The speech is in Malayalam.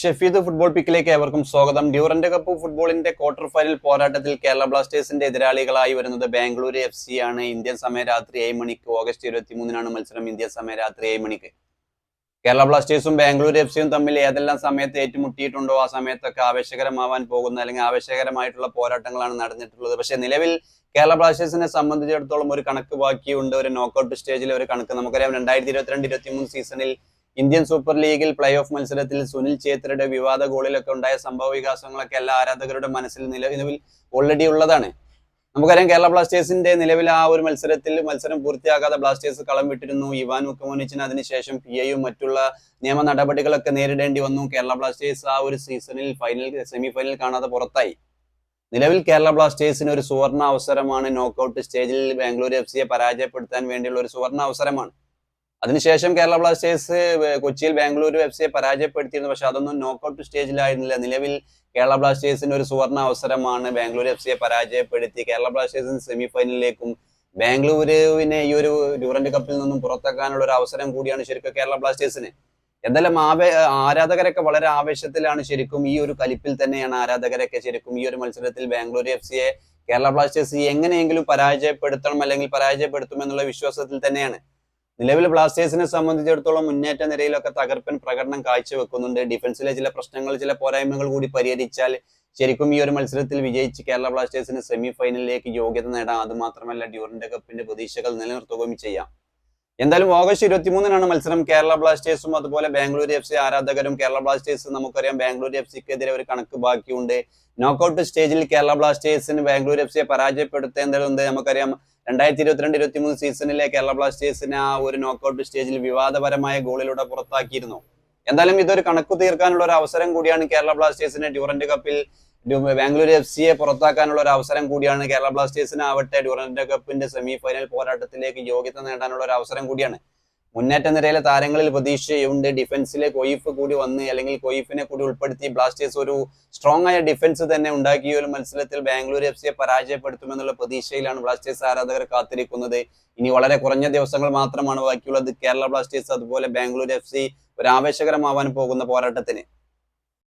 ഷെഫീദ് ഫുട്ബോൾ പിക്കിലേക്ക് ഏവർക്കും സ്വാഗതം. ഡ്യൂറന്റ് കപ്പ് ഫുട്ബോളിന്റെ ക്വാർട്ടർ ഫൈനൽ പോരാട്ടത്തിൽ കേരള ബ്ലാസ്റ്റേഴ്സിന്റെ എതിരാളികളായി വരുന്നത് ബാംഗ്ലൂർ എഫ് സി ആണ്. ഇന്ത്യൻ സമയം രാത്രി ഏഴ് മണിക്ക് ഓഗസ്റ്റ് ഇരുപത്തി മൂന്നിനാണ് മത്സരം. ഇന്ത്യൻ സമയം രാത്രി ഏഴ് മണിക്ക്. കേരള ബ്ലാസ്റ്റേഴ്സും ബാംഗ്ലൂർ എഫ് സിയും തമ്മിൽ ഏതെല്ലാം സമയത്ത് ഏറ്റുമുട്ടിയിട്ടുണ്ടോ? ആ സമയത്തൊക്കെ ആവേശകരമാവാൻ പോകുന്ന അല്ലെങ്കിൽ ആവേശകരമായിട്ടുള്ള പോരാട്ടങ്ങളാണ് നടന്നിട്ടുള്ളത്. പക്ഷേ നിലവിൽ കേരള ബ്ലാസ്റ്റേഴ്സിനെ സംബന്ധിച്ചിടത്തോളം ഒരു കണക്ക് ബാക്കിയുണ്ട്. ഒരു നോക്കൌട്ട് സ്റ്റേജിൽ ഒരു കണക്ക് നമുക്കറിയാം. രണ്ടായിരത്തി ഇരുപത്തിരണ്ട് ഇരുപത്തി മൂന്ന് സീസണിൽ ഇന്ത്യൻ സൂപ്പർ ലീഗിൽ പ്ലേ ഓഫ് മത്സരത്തിൽ സുനിൽ ഛേത്രയുടെ വിവാദ ഗോളിലൊക്കെ ഉണ്ടായ സംഭവ വികാസങ്ങളൊക്കെ എല്ലാ ആരാധകരുടെ മനസ്സിൽ നിലവിൽ ഓൾറെഡി ഉള്ളതാണ്. നമുക്കറിയാം കേരള ബ്ലാസ്റ്റേഴ്സിന്റെ നിലവിൽ ആ ഒരു മത്സരത്തിൽ മത്സരം പൂർത്തിയാകാതെ ബ്ലാസ്റ്റേഴ്സ് കളം വിട്ടിരുന്നു. ഇവാൻ മുക്കമോനിച്ചിന് അതിനുശേഷം പി ഐയും മറ്റുള്ള നിയമ നടപടികളൊക്കെ നേരിടേണ്ടി വന്നു. കേരള ബ്ലാസ്റ്റേഴ്സ് ആ ഒരു സീസണിൽ ഫൈനൽ സെമി ഫൈനൽ കാണാതെ പുറത്തായി. നിലവിൽ കേരള ബ്ലാസ്റ്റേഴ്സിന് ഒരു സുവർണ അവസരമാണ്. നോക്കൌട്ട് സ്റ്റേജിൽ ബാംഗ്ലൂർ എഫ് സിയെ പരാജയപ്പെടുത്താൻ വേണ്ടിയുള്ള ഒരു സുവർണ അവസരമാണ്. അതിനുശേഷം കേരള ബ്ലാസ്റ്റേഴ്സ് കൊച്ചിയിൽ ബാംഗ്ലൂർ എഫ് സിയെ പരാജയപ്പെടുത്തിയിരുന്നു. പക്ഷെ അതൊന്നും നോക്കൌട്ട് സ്റ്റേജിലായിരുന്നില്ല നിലവിൽ കേരള ബ്ലാസ്റ്റേഴ്സിന് ഒരു സുവർണ അവസരമാണ് ബാംഗ്ലൂർ എഫ് സിയെ പരാജയപ്പെടുത്തി. കേരള ബ്ലാസ്റ്റേഴ്സിന് സെമി ഫൈനലിലേക്കും ബാംഗ്ലൂരുവിനെ ഈ ഒരു ഡ്യൂറന്റ് കപ്പിൽ നിന്നും പുറത്താക്കാനുള്ള ഒരു അവസരം കൂടിയാണ് ശരിക്കും കേരള ബ്ലാസ്റ്റേഴ്സിന്. എന്തായാലും ആവേ ആരാധകരൊക്കെ വളരെ ആവേശത്തിലാണ് ശരിക്കും ഈ ഒരു കലിപ്പിൽ തന്നെയാണ് ആരാധകരൊക്കെ ശരിക്കും ഈ ഒരു മത്സരത്തിൽ ബാംഗ്ലൂർ എഫ് സിയെ കേരള ബ്ലാസ്റ്റേഴ്സ് എങ്ങനെയെങ്കിലും പരാജയപ്പെടുത്തണം അല്ലെങ്കിൽ പരാജയപ്പെടുത്തും എന്നുള്ള വിശ്വാസത്തിൽ തന്നെയാണ്. നിലവിൽ ബ്ലാസ്റ്റേഴ്സിനെ സംബന്ധിച്ചിടത്തോളം മുന്നേറ്റ നിരയിലൊക്കെ തകർപ്പൻ പ്രകടനം കാഴ്ചവെക്കുന്നുണ്ട്. ഡിഫൻസിലെ ചില പ്രശ്നങ്ങൾ ചില പോരായ്മകൾ കൂടി പരിഹരിച്ചാൽ ശരിക്കും ഈ ഒരു മത്സരത്തിൽ വിജയിച്ച് കേരള ബ്ലാസ്റ്റേഴ്സിന് സെമി ഫൈനലിലേക്ക് യോഗ്യത നേടാം അത് മാത്രമല്ല ഡ്യൂറന്റ് കപ്പിന്റെ പ്രതീക്ഷകൾ നിലനിർത്തുകയും ചെയ്യാം. എന്തായാലും ഓഗസ്റ്റ് ഇരുപത്തിമൂന്നിനാണ് മത്സരം. കേരള ബ്ലാസ്റ്റേഴ്സും അതുപോലെ ബാംഗ്ലൂർ എഫ് സി ആരാധകരും കേരള ബ്ലാസ്റ്റേഴ്സ് നമുക്കറിയാം ബാംഗ്ലൂർ എഫ് സിക്കെതിരെ ഒരു കണക്ക് ബാക്കിയുണ്ട്. നോക്കൌട്ട് സ്റ്റേജിൽ കേരള ബ്ലാസ്റ്റേഴ്സിന് ബാംഗ്ലൂർ എഫ് സിയെ പരാജയപ്പെടുത്തേണ്ടതുണ്ട്. നമുക്കറിയാം രണ്ടായിരത്തി ഇരുപത്തിരണ്ട് ഇരുപത്തി മൂന്ന് സീസണിലെ കേരള ബ്ലാസ്റ്റേഴ്സിനെ ആ ഒരു നോക്കൌട്ട് സ്റ്റേജിൽ വിവാദപരമായ ഗോളിലൂടെ പുറത്താക്കിയിരുന്നു. എന്തായാലും ഇതൊരു കണക്ക് തീർക്കാനുള്ള ഒരു അവസരം കൂടിയാണ് കേരള ബ്ലാസ്റ്റേഴ്സിന് ഡ്യൂറന്റ് കപ്പിൽ ബാംഗ്ലൂർ എഫ് സിയെ പുറത്താക്കാനുള്ള ഒരു അവസരം കൂടിയാണ് കേരള ബ്ലാസ്റ്റേഴ്സിന് ആവട്ടെ ഡ്യൂറന്റ് കപ്പിന്റെ സെമി ഫൈനൽ പോരാട്ടത്തിലേക്ക് യോഗ്യത നേടാനുള്ള ഒരു അവസരം കൂടിയാണ്. മുന്നേറ്റ നിരയിലെ താരങ്ങളിൽ പ്രതീക്ഷയുണ്ട്. ഡിഫൻസിലെ കൊയ്ഫ് കൂടി വന്ന് അല്ലെങ്കിൽ കൊയ്ഫിനെ കൂടി ഉൾപ്പെടുത്തി ബ്ലാസ്റ്റേഴ്സ് ഒരു സ്ട്രോങ് ആയ ഡിഫൻസ് തന്നെ ഉണ്ടാക്കിയ ഒരു മത്സരത്തിൽ ബാംഗ്ലൂർ എഫ് സിയെ പരാജയപ്പെടുത്തുമെന്നുള്ള പ്രതീക്ഷയിലാണ് ബ്ലാസ്റ്റേഴ്സ് ആരാധകർ കാത്തിരിക്കുന്നത്. ഇനി വളരെ കുറഞ്ഞ ദിവസങ്ങൾ മാത്രമാണ് ബാക്കിയുള്ളത്. കേരള ബ്ലാസ്റ്റേഴ്സ് അതുപോലെ ബാംഗ്ലൂർ എഫ് സി ഒരു ആവേശകരമാവാൻ പോകുന്ന പോരാട്ടത്തിന്.